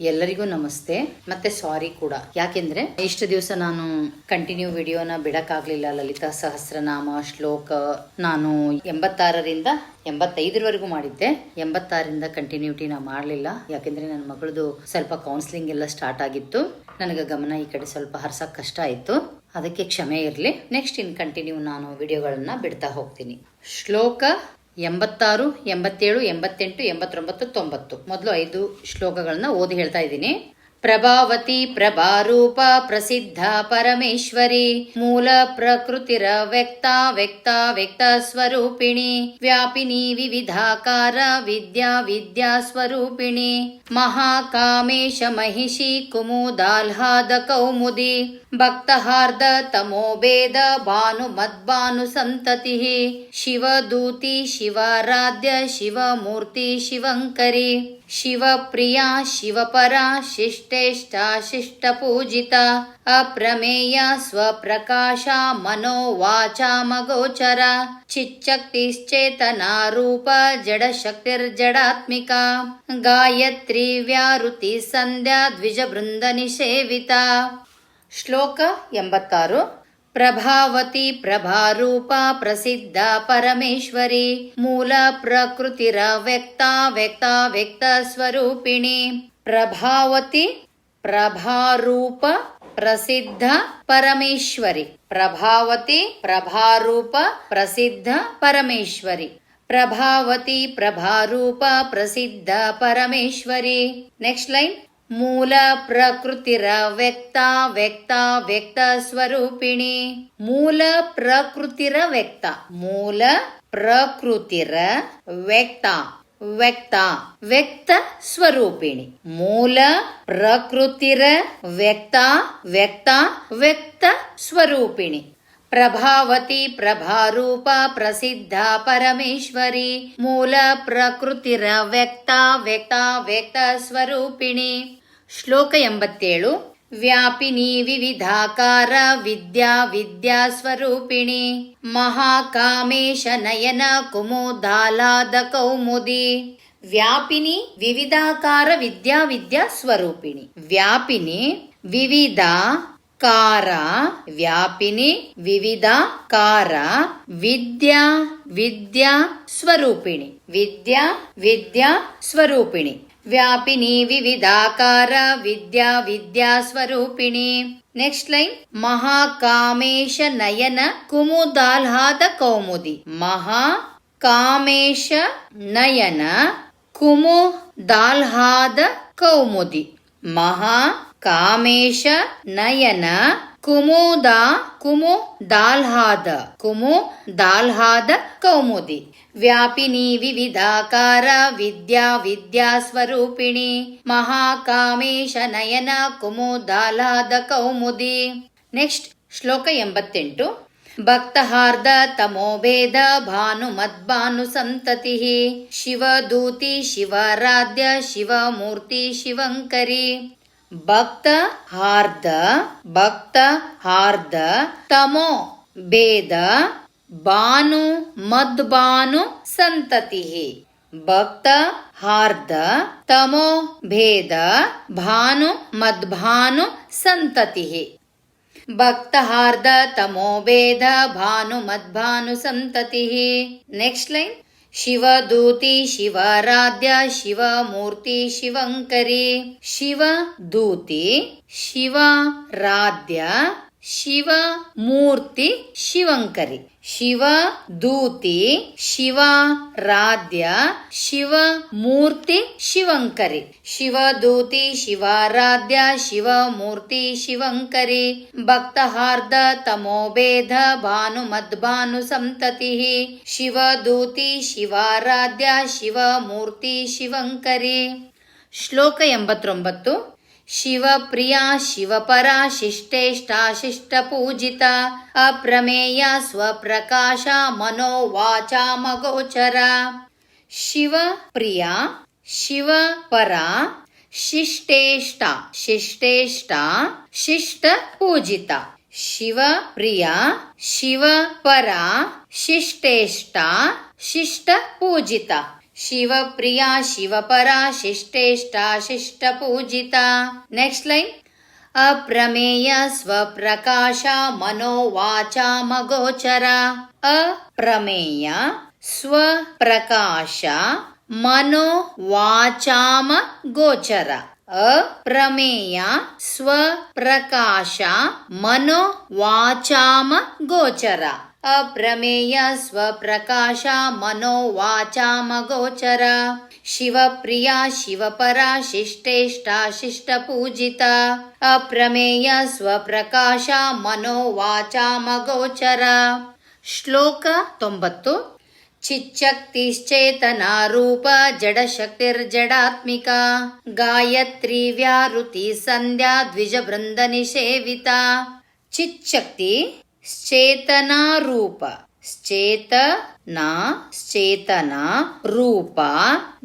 ಎಲ್ಲರಿಗೂ ನಮಸ್ತೆ. ಮತ್ತೆ ಸಾರಿ ಕೂಡ. ಯಾಕೆಂದ್ರೆ, ಇಷ್ಟು ದಿವಸ ನಾನು ಕಂಟಿನ್ಯೂ ವಿಡಿಯೋನ ಬಿಡಕ್ಕಾಗ್ಲಿಲ್ಲ. ಲಲಿತಾ ಸಹಸ್ರನಾಮ ಶ್ಲೋಕ ನಾನು ಎಂಬತ್ತಾರರಿಂದ ಎಂಬತ್ತೈದರವರೆಗೂ ಮಾಡಿದ್ದೆ. ಎಂಬತ್ತಾರರಿಂದ ನಾ ಮಾಡಲಿಲ್ಲ. ಯಾಕೆಂದ್ರೆ, ನನ್ನ ಮಗಳದು ಸ್ವಲ್ಪ ಕೌನ್ಸಿಲಿಂಗ್ ಎಲ್ಲ ಸ್ಟಾರ್ಟ್ ಆಗಿತ್ತು. ನನಗೆ ಗಮನ ಈ ಕಡೆ ಸ್ವಲ್ಪ ಹರ್ಸಕ್ ಕಷ್ಟ ಆಯಿತು. ಅದಕ್ಕೆ ಕ್ಷಮೆ ಇರಲಿ. ನೆಕ್ಸ್ಟ್ ಇನ್ ಕಂಟಿನ್ಯೂ ನಾನು ವಿಡಿಯೋಗಳನ್ನ ಬಿಡ್ತಾ ಹೋಗ್ತೀನಿ. ಶ್ಲೋಕ ಎಂಬತ್ತಾರು ಎಂಬತ್ತೇಳು ಎಂಬತ್ತೆಂಟು ಎಂಬತ್ತೊಂಬತ್ತು ತೊಂಬತ್ತು. ಮೊದಲು ಐದು ಶ್ಲೋಕಗಳನ್ನ ಓದಿ ಹೇಳ್ತಾ ಇದ್ದೀನಿ. ಪ್ರಭಾವತಿ ಪ್ರಭಾರೂಪ ಪ್ರಸಿದ್ಧ ಪರಮೇಶ್ವರಿ ಮೂಲ ಪ್ರಕೃತಿರ ವ್ಯಕ್ತ ವ್ಯಕ್ತ ವ್ಯಕ್ತ ಸ್ವರೂಪಿಣಿ ವ್ಯಾಪಿನಿ ವಿವಿಧಾಕಾರ ವಿದ್ಯಾ ವಿದ್ಯಾ ಸ್ವರೂಪಿಣಿ ಮಹಾಕಾಮೇಶ ಮಹಿಷಿ ಕುಮುದಾಲ್ಹಾದ ಕೌಮುದಿ ಭಕ್ತಹಾರ್ದ ತಮೋಭೇದ ಭಾನು ಮದ್ಭಾನು ಸಂತತಿ ಶಿವದೂತಿ ಶಿವಾರಾಧ್ಯ ಶಿವಮೂರ್ತಿ ಶಿವಂಕರಿ ಶಿವಪ್ರಿಯ ಶಿವಪರ ಶಿಷ್ಟೇಷ್ಟ ಶಿಷ್ಟಪೂಜಿತ ಅಪ್ರಮೇಯ ಸ್ವಪ್ರಕಾಶ ಮನೋ ವಾಚಾಮಗೋಚರ ಚಿಚ್ಚಕ್ತಿಶ್ಚೇತನಾ ರೂಪ ಜಡಶಕ್ತಿರ್ಜಡಾತ್ಮಿಕ ಗಾಯತ್ರಿ ವ್ಯಾರುತಿ ಸಂಧ್ಯಾ प्रभावती प्रभारूपा प्रसिद्धा परमेश्वरी, मूला प्रकृतिरव्यक्ता व्यक्ता स्वरूपिणी। प्रभावती प्रभारूप प्रसिद्ध परमेश्वरी। प्रभावती प्रभारूप प्रसिद्ध परमेश्वरी। प्रभावती प्रभारूप प्रसिद्ध परमेश्वरी। नेक्स्ट लाइन ಪರಮೇಶ್ವರಿ ಪ್ರಭಾವತಿ ಪ್ರಭಾರೂಪ ಪ್ರಸಿದ್ಧ ಪರಮೇಶ್ವರಿ ನೆಕ್ಸ್ಟ್ ಲೈನ್ ಮೂಲ ಪ್ರಕೃತಿರ ವ್ಯಕ್ತ ವ್ಯಕ್ತ ವ್ಯಕ್ತ ಸ್ವರೂಪಿಣಿ ಮೂಲ ಪ್ರಕೃತಿರ ವ್ಯಕ್ತ ಮೂಲ ಪ್ರಕೃತಿರ ವ್ಯಕ್ತ ವ್ಯಕ್ತ ವ್ಯಕ್ತ ಸ್ವರೂಪಿಣಿ ಮೂಲ ಪ್ರಕೃತಿರ ವ್ಯಕ್ತ ವ್ಯಕ್ತ ವ್ಯಕ್ತ ಸ್ವರೂಪಿಣಿ ಪ್ರಭಾವತಿ ಪ್ರಭಾರೂಪ ಪ್ರಸಿದ್ಧ ಪರಮೇಶ್ವರಿ ಮೂಲ ಪ್ರಕೃತಿರ ವ್ಯಕ್ತ ವ್ಯಕ್ತ ವ್ಯಕ್ತ ಸ್ವರೂಪಿಣಿ ಶ್ಲೋಕ ಎಂಬತ್ತೇಳು. ವ್ಯಾಪಿನಿ ವಿವಿಧಾಕಾರ ವಿದ್ಯಾ ವಿದ್ಯಾ ಸ್ವರೂಪಿಣಿ. ಮಹಾಕಾಮೇಶ ನಯನ ಕುಮುದಾಲಾದ ಕೌಮುದಿ. ವ್ಯಾಪಿನಿ ವಿವಿಧಾಕಾರ ವಿದ್ಯಾ ವಿದ್ಯಾ ಸ್ವರೂಪಿಣಿ. ವ್ಯಾಪಿನಿ ವಿವಿಧ ಕಾರ. ವ್ಯಾಪಿನಿ ವಿವಿಧ ಕಾರ ವಿದ್ಯಾ ವಿದ್ಯಾ ಸ್ವರೂಪಿಣಿ. ವಿದ್ಯಾ ವಿದ್ಯಾ ಸ್ವರೂಪಿಣಿ. ವ್ಯಾಪಿನಿ ವಿವಿಧಾಕಾರ ವಿದ್ಯಾ ವಿದ್ಯಾ ಸ್ವರೂಪಿಣಿ ನೆಕ್ಸ್ಟ್ ಲೈನ್ ಮಹಾಕಾಮೇಶ ನಯನ ಕುಮುದಾಲ್ಹಾದ ಕೌಮುದಿ ಮಹಾ ಕಾಮೇಶ ನಯನ ಕುಮು ದಾಲ್ಹಾದ ಕೌಮುದಿ ಮಹಾ ಕಾಮೇಶ ನಯನ ಕುಮುದ, ಕುಮು ದಾಲ್ಹಾದ ಕುಮು ದಾಲ್ಹಾದ ಕೌಮುದಿ. ವ್ಯಾಪಿನಿ ವಿವಿಧಾಕಾರ, ವಿದ್ಯಾ ವಿದ್ಯಾ ಸ್ವರೂಪಿಣಿ, ಮಹಾಕಾಮೇಶ ನಯನ, ಕುಮು ದಾಲ್ಹಾದ ಕೌಮುದಿ. ನೆಕ್ಸ್ಟ್, ಶ್ಲೋಕ ಎಂಬತ್ತೆಂಟು. ಭಕ್ತಹಾರ್ದ ತಮೋಭೇದ ಭಾನು ಮದ್ಭಾನು ಸಂತತಿ. ಶಿವದೂತಿ, ಶಿವಾರಾಧ್ಯ, ಶಿವಮೂರ್ತಿ, ಶಿವಂಕರಿ. ಭಕ್ತ ಹಾರ್ದ ಭಕ್ತ ಹಾರ್ದ, ತಮೋ, ಭೇದ, ಭಾನು ಮದ್ಭಾನು ಸಂತತಿ ಭಕ್ತ ಹಾರ್ದ, ತಮೋ, ಭೇದ, ಭಾನು ಮದ್ಭಾನು ಸಂತತಿ ಭಕ್ತ ಹಾರ್ದ, ತಮೋ, ಭೇದ, ಭಾನು ಮದ್ಭಾನು ಸಂತತಿ ನೆಕ್ಸ್ಟ್ ಲೈನ್ ಶಿವದೂತಿ ಶಿವಾರಾಧ್ಯ ಶಿವಮೂರ್ತಿ ಶಿವಂಕರಿ ಶಿವದೂತಿ ಶಿವಾರಾಧ್ಯ ಶಿವಮೂರ್ತಿ ಶಿವಂಕರಿ. ಶಿವ ದೂತಿ ಶಿವ ರಾಧ್ಯ ಶಿವ ಮೂರ್ತಿ ಶಿವಂಕರಿ. ಶಿವ ದೂತಿ ಶಿವ ರಾಧ್ಯ ಶಿವ ಮೂರ್ತಿ ಶಿವಂಕರಿ. ಭಕ್ತಹಾರ್ದ ತಮೋಭೇದ ಭಾನು ಮದ್ಭಾನು ಸಂತತಿ. ಶಿವ ದೂತಿ ಶಿವ ರಾಧ್ಯ ಶಿವ ಮೂರ್ತಿ ಶಿವಂಕರಿ. ಶ್ಲೋಕ ಎಂಬತ್ತೊಂಬತ್ತು. ಶಿವಪ್ರಿಯ ಶಿವಪರ ಶಿಷ್ಟೇಷ್ಟಾ ಶಿಷ್ಟ ಪೂಜಿತ ಅಪ್ರಮೇಯ ಸ್ವಪ್ರಕಾಶ ಮನೋವಾಚ ಮಗೋಚರ. ಶಿವಪ್ರಿಯ ಶಿವಪರ ಶಿಷ್ಟೇಷ್ಟ ಶಿಷ್ಟೇಷ್ಟ ಶಿಷ್ಟ ಪೂಜಿತ ಶಿವಪ್ರಿಯ ಶಿವಪರ ಶಿಷ್ಟೇಷ್ಟ ಶಿಷ್ಟ ಪೂಜಿತ ಶಿವಪ್ರಿಯಾ ಶಿಷ್ಟೇಷ್ಟ ಶಿಷ್ಟ ಪೂಜಿತ ನೆಕ್ಸ್ಟ್ ಲೈನ್ ಅಪ್ರಮೇಯ, ಸ್ವಪ್ರಕಾಶ ಮನೋವಾಚಾಮಗೋಚರ ಅಪ್ರಮೇಯ, ಸ್ವಪ್ರಕಾಶ ಮನೋವಾಚಾಮ ಗೋಚರ ಅಪ್ರಮೇಯ, ಸ್ವಪ್ರಕಾಶ ಮನೋವಾಚಾಮ ಗೋಚರ ಅಪ್ರಮೇಯ ಸ್ವಪ್ರಕಾಶ ಮನೋವಾಚಾ ಮಗೋಚರ. ಶಿವಪ್ರಿಯ, ಶಿವಪರ, ಶಿಷ್ಟೇಷ್ಟಾ, ಶಿಷ್ಟಪೂಜಿತ. ಅಪ್ರಮೇಯ ಸ್ವಪ್ರಕಾಶ ಮನೋವಾಚಾ ಮಗೋಚರ. ಶ್ಲೋಕ ತೊಂಬತ್ತು. ಚಿಚ್ಚಕ್ತಿಶ್ಚೇತನಾರೂಪ ಜಡಶಕ್ತಿರ್ಜಡಾತ್ಮಿಕ. ಗಾಯತ್ರಿ ವ್ಯಾರುತಿ ಸಂಧ್ಯಾ ದ್ವಿಜವೃಂದ ನಿಷೇವಿತ. ಚಿಚ್ಚಕ್ತಿ ಚೇತನಾರೂಪ ಚೇತನಾ ಚೇತನ ರೂಪ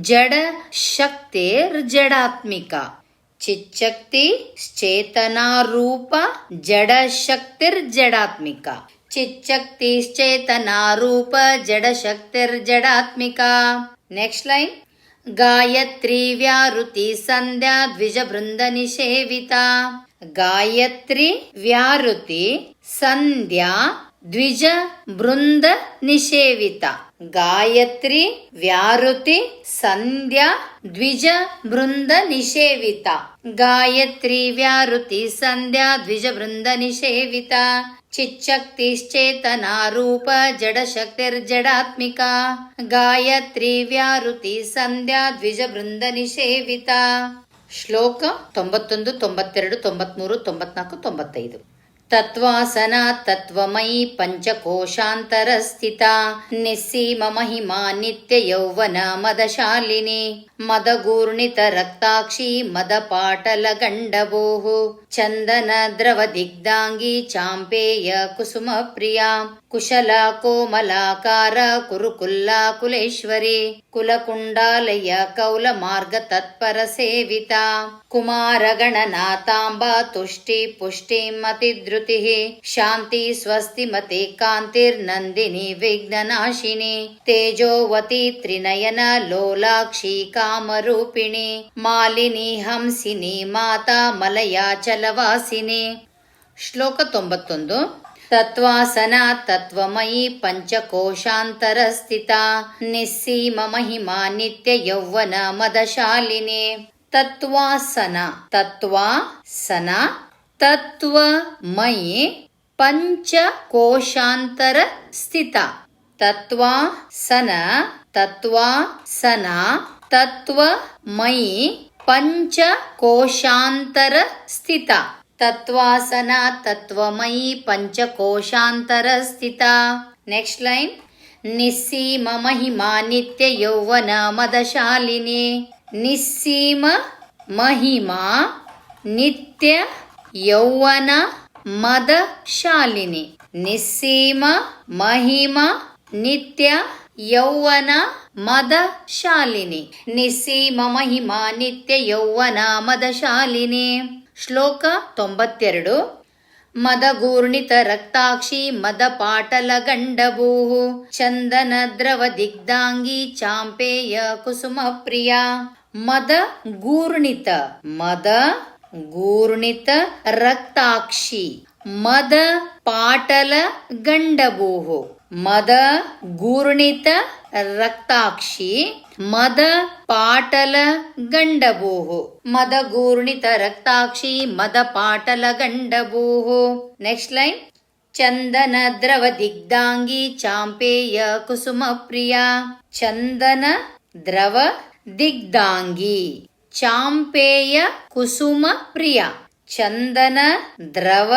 ಜಡ ಶಕ್ತಿರ್ಜಡಾತ್ಮಿಕ ಚಿಚ್ಚಕ್ತಿ ಚೇತನಾರೂಪ ಜಡ ಶಕ್ತಿರ್ಜಡಾತ್ಮಿಕ ಚಿಚ್ಚಕ್ತಿಶ್ಚೇತನಾರೂಪ ಜಡ ಶಕ್ತಿರ್ಜಡಾತ್ಮಿಕ ನೆಕ್ಸ್ಟ್ ಲೈನ್ ಗಾಯತ್ರಿ ವ್ಯಾರುತಿ ಸಂಧ್ಯಾ ದ್ವಿಜ ಬೃಂದ ನಿಷೇವಿತ ಗಾಯತ್ರಿ ವ್ಯಾರುತಿ ಸಂಧ್ಯಾ ದ್ವಿಜ ಬೃಂದ ನಿಷೇವಿತ ಗಾಯತ್ರಿ ವ್ಯಾರುತಿ ಸಂಧ್ಯಾ ದ್ವಿಜ ಬೃಂದ ನಿಷೇವಿತ ಗಾಯತ್ರಿ ವ್ಯಾರುತಿ ಸಂಧ್ಯಾ ದ್ವಿಜ ಬೃಂದ ನಿಷೇವಿತ ಚಿಚ್ಚಕ್ತಿಶ್ಚೇತನಾರೂಪ ಜಡಶಕ್ತಿರ್ಜಡಾತ್ಮಿಕ ಗಾಯತ್ರಿ ವ್ಯಾರುತಿ ಸಂಧ್ಯಾ ದ್ವಿಜ ಬೃಂದ ನಿಷೇವಿತ ಶ್ಲೋಕ ತೊಂಬತ್ತೊಂದು, ತೊಂಬತ್ತೆರಡು, ತೊಂಬತ್ಮೂರು, ತೊಂಬತ್ನಾಲ್ಕು, ತೊಂಬತ್ತೈದು. ತತ್ವಾಸನ ತತ್ವಮಯಿ ಪಂಚಕೋಶಾಂತರ ಸ್ಥಿತ ನಿಸ್ಸೀಮ ಮಹಿಮಾ ನಿತ್ಯ ಯೌವನ ಮದಶಾಲಿನಿ. ಮದಗೂರ್ಣಿತ ರಕ್ತಾಕ್ಷಿ ಮದ ಪಾಟಲ ಗಂಡಬೋಹು ಚಂದನ ದ್ರವ ದಿಗ್ಧಾಂಗಿ ಚಾಂಪೇಯ ಕುಸುಮ ಪ್ರಿಯ ಕುಶಲ ಕೋಮಲಾಕಾರ ಕುರುಕುಲ್ಲ ಕುಲೇಶ್ವರಿ ಕುಲಕುಂಡಾಲಯ ಕೌಲ ಮಾರ್ಗ ತತ್ಪರ ಸೇವಿತ ಕುಮಾರ ಗಣನಾಥಾಂಬ ತುಷ್ಟಿ ಪುಷ್ಟಿ ಮತಿಧೃತಿ ಶಾಂತಿ ಸ್ವಸ್ತಿ ಮತಿ ಕಾಂತಿರ್ನಂದಿನಿ ವಿಘ್ನನಾಶಿನಿ ತೇಜೋವತಿ ತ್ರಿನಯನ ಲೋಲಾಕ್ಷಿ ಕಾಮರೂಪಿಣಿ ಮಾಲಿನಿ ಹಂಸಿನಿ, ಮಾತಾ ಮಲಯಾಚಲವಾಸಿನಿ ಶ್ಲೋಕ ತೊಂಬತ್ತೊಂದು. ತತ್ವಾಸನ ತತ್ವಮಯಿ ಪಂಚಕೋಶಾಂತರ ಸ್ಥಿತ ನಿಸ್ಸೀಮ ಮಹಿಮಾ ನಿತ್ಯ ಯೌವನ ಮದಶಾಲಿನಿ. ತತ್ವಾಸನ ತತ್ವಾಸನ, ತತ್ವಮಯಿ ಪಂಚಕೋಶಾಂತರ ಸ್ಥಿತ ತತ್ವಾಸನ ತತ್ವಾಸನ ತತ್ವಮಯಿ ಪಂಚಕೋಶಾಂತರ ಸ್ಥಿತ. ತತ್ವಾಸನ ತತ್ವಮಯಿ ಪಂಚಕೋಶಾಂತರ ಸ್ಥಿತ. ನೆಕ್ಸ್ಟ್ ಲೈನ್ ನಿಸ್ಸೀಮ ಮಹಿಮಾ ನಿತ್ಯ ಯೌವನ ಮದಶಾಲಿನಿ. ನಿಸ್ಸೀಮ ಮಹಿಮಾ ನಿತ್ಯ ಯೌವನ ಮದ ಶಾಲಿನಿ ನಿಸ್ಸೀಮ ಮಹಿಮಾ ನಿತ್ಯ ಯೌವನ ಮದ ಶಾಲಿನಿ ನಿಸ್ಸೀಮ ಮಹಿಮಾ ನಿತ್ಯ ಯೌವನ ಮದ ಶಾಲಿನಿ ಶ್ಲೋಕ ತೊಂಬತ್ತೆರಡು. ಮದಗೂರ್ಣಿತ ರಕ್ತಾಕ್ಷಿ ಮದ ಪಾಟಲ ಗಂಡಭೂಹು ಚಂದನ ದ್ರವ ದಿಗ್ಧಾಂಗಿ ಚಾಂಪೇಯ ಕುಸುಮ ಪ್ರಿಯ. ಮದ ಗೂರ್ಣಿತ ಮದ ಗೂರ್ಣಿತ ರಕ್ತಾಕ್ಷಿ ಮದ ಪಾಟಲ ಗಂಡಭೂಹು ಮದ ಗೂರ್ಣಿತ ರಕ್ತಾಕ್ಷಿ, ಮದ ಪಾಟಲ ಗಂಡಭೂಹು ಮದ ಗೂರ್ಣಿತ ರಕ್ತಾಕ್ಷಿ, ಮದ ಪಾಟಲ ಗಂಡಭೂಹು ನೆಕ್ಸ್ಟ್ ಲೈನ್ ಚಂದನ ದ್ರವ ದಿಗ್ಧಾಂಗಿ, ಚಾಂಪೇಯ ಕುಸುಮ ಪ್ರಿಯ. ಚಂದನ ದ್ರವ ದಿಗ್ಧಾಂಗಿ, ಚಾಂಪೇಯ ಕುಸುಮ ಪ್ರಿಯ. ಚಂದನ, ದ್ರವ,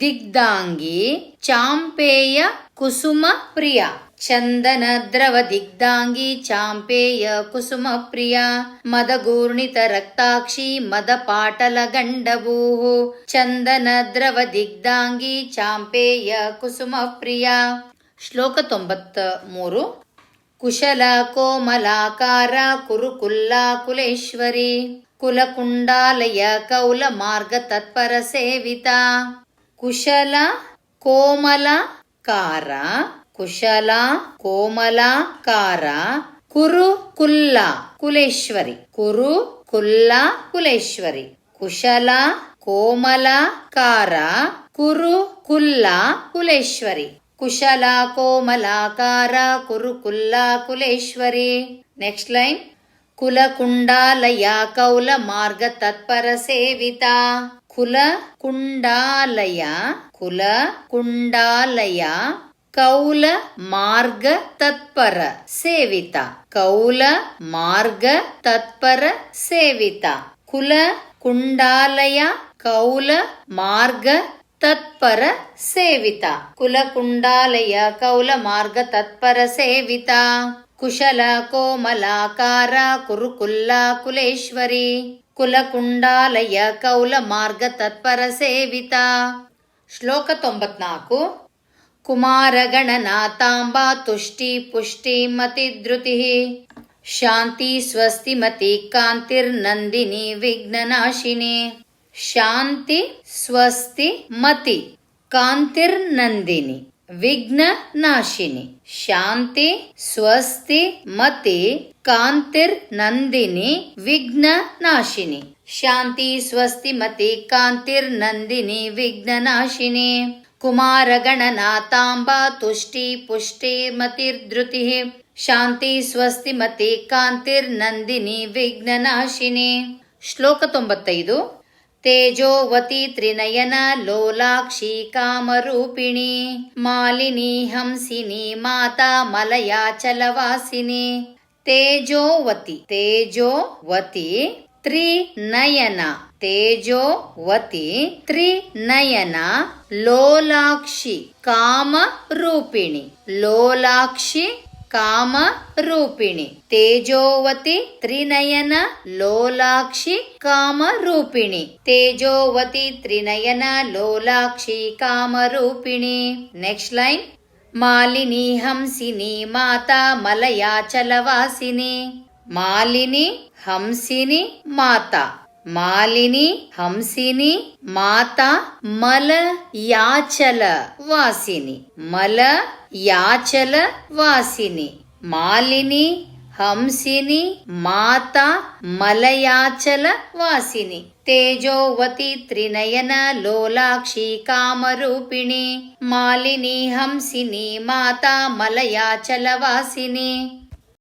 ದಿಗ್ಧಾಂಗಿ, ಚಾಂಪೇಯ, ಕುಸುಮ ಪ್ರಿಯ. ಚಂದನ, ದ್ರವ, ದಿಗ್ಧಾಂಗಿ, ಚಾಂಪೇಯ, ಕುಸುಮ ಪ್ರಿಯ. ಮದಗೂರ್ಣಿತ, ರಕ್ತಾಕ್ಷಿ ಮದ ಪಾಟಲ ಗಂಡಭೂಹು ಚಂದನ, ದ್ರವ, ದಿಗ್ಧಾಂಗಿ, ಚಾಂಪೇಯ, ಕುಸುಮ ಪ್ರಿಯ. ಶ್ಲೋಕ ತೊಂಬತ್ತ ಮೂರು ಕುಶಲ, ಕೋಮಲಾಕಾರ ಕುರುಕುಲ್ಲ ಕುಲೇಶ್ವರಿ ಕುಲಕುಂಡಾಲಯ ಕೌಲ ಮಾರ್ಗ ತತ್ಪರ ಸೇವಿತ. ಕುಶಲ, ಕೋಮಲ, ಕಾರ. ಕುಶಲ ಕೋಮಲಕಾರ ಕುರು. ಕುಲ್ಲ, ಕುಲೇಶ್ವರಿ. ಕುರು, ಕುಲ್ಲ, ಕುಲೇಶ್ವರಿ. ಕುಶಲ, ಕೋಮಲ, ಕಾರ. ಕುರು, ಕುಲ್ಲ, ಕುಲೇಶ್ವರಿ. ಕುಶಲ ಕೋಮಲಾಕಾರ ಕುರು. ಕುಲ್ಲ, ಕುಲೇಶ್ವರಿ. ನೆಕ್ಸ್ಟ್ ಲೈನ್ ಕುಲ ಕುಂಡಾಲಯ ಕೌಲ ಮಾರ್ಗ ತತ್ಪರ ಸೇವಿತ ಕುಲ ಕುಂಡಾಲಯ ಕುಲ ಕುಂಡಾಲಯ ಕೌಲ ಮಾರ್ಗ ತತ್ಪರ ಸೇವಿತ ಕೌಲ ಮಾರ್ಗ ತತ್ಪರ ಸೇವಿತ ಕುಲ ಕುಂಡಾಲಯ ಕೌಲ ಮಾರ್ಗ ತತ್ಪರ ಸೇವಿತ ಕುಲ ಕುಂಡಾಲಯ ಕೌಲ ಮಾರ್ಗ ತತ್ಪರ ಸೇವಿತ ಕುಶಲ, ಕೋಮಲಾಕಾರ, ಕುರುಕುಲ್ಲ, ಕುಲೇಶ್ವರಿ, ಕುಲಕುಂಡಾಲಯ ಕೌಲ ಮಾರ್ಗ ತತ್ಪರ ಸೇವಿತ. ಶ್ಲೋಕ ತೊಂಬತ್ನಾಲ್ಕು. ಗಣನಾಥಾಂಬ ತುಷ್ಟಿ, ಪುಷ್ಟಿ ಮತಿಧೃತಿ ಶಾಂತಿ, ಸ್ವಸ್ತಿ, ಮತಿ ಕಾಂತಿರ್ನಂದಿನಿ ವಿಘ್ನನಾಶಿನಿ ಶಾಂತಿ, ಸ್ವಸ್ತಿ, ಮತಿ ಕಾಂತಿರ್ನಂದಿನಿ ವಿಘ್ನ ನಾಶಿನಿ ಶಾಂತಿ, ಸ್ವಸ್ತಿ ಮತಿ, ಕಾಂತಿರ್ ನಂದಿನಿ ವಿಘ್ನ ನಾಶಿನಿ ಶಾಂತಿ, ಸ್ವಸ್ತಿ ಮತಿ, ಕಾಂತಿರ್ ನಂದಿನಿ ವಿಘ್ನ ನಾಶಿನಿ ಕುಮಾರ ಗಣನಾಥಾಂಬ ತುಷ್ಟಿ ಪುಷ್ಟಿ ಮತಿರ್ಧೃತಿ ಶಾಂತಿ, ಸ್ವಸ್ತಿ ಮತಿ, ಕಾಂತಿರ್ ನಂದಿನಿ ವಿಘ್ನ ನಾಶಿನಿ ಶ್ಲೋಕ ತೊಂಬತ್ತೈದು. ತೇಜೋವತಿ ತ್ರಿನಯನ ಲೋಲಾಕ್ಷಿ ಕಾಮರೂಪಿಣಿ, ಮಾಲಿನಿ ಹಂಸಿನಿ, ಮಾತಾ ಮಲಯಾಚಲವಾಸಿನಿ. ತೇಜೋವತಿ ತೇಜೋವತಿ ತ್ರಿನಯನ ತೇಜೋವತಿ ತ್ರಿನಯನ ಲೋಲಾಕ್ಷಿ ಕಾಮರೂಪಿಣಿ. ಲೋಲಾಕ್ಷಿ ಕಾಮ ರೂಪಿಣಿ ತೇಜೋವತಿ ತ್ರಿನಯನ ಲೋಲಾಕ್ಷಿ ಕಾಮ ರೂಪಿಣಿ ತೇಜೋವತಿ ತ್ರಿನಯನ ಲೋಲಾಕ್ಷಿ ಕಾಮ ರೂಪಿಣಿ ನೆಕ್ಸ್ಟ್ ಲೈನ್ ಮಾಲಿನಿ ಹಂಸಿನಿ ಮಾತಾ ಮಲಯಾಚಲವಾಸಿನಿ ಮಾಲಿನಿ ಹಂಸಿನಿ ಮಾತಾ ಮಾಲಿನಿ ಹಂಸಿನಿ ಮಾತಾ ಮಲ ಯಾಚಲ ವಾಸಿನಿ ಮಲ ಯಾಚಲ ವಾಸಿನಿ ಮಾಲಿನಿ ಹಂಸಿನಿ ಮಾತಾ ಮಲಯಾಚಲ ವಾಸಿನಿ ತೇಜೋವತಿ ತ್ರಿನಯನ ಲೋಲಾಕ್ಷಿ ಕಾಮರೂಪಿಣಿ ಮಾಲಿನಿ ಹಂಸಿನಿ ಮಾತಾ ಮಲಯಾಚಲ ವಾಸಿನಿ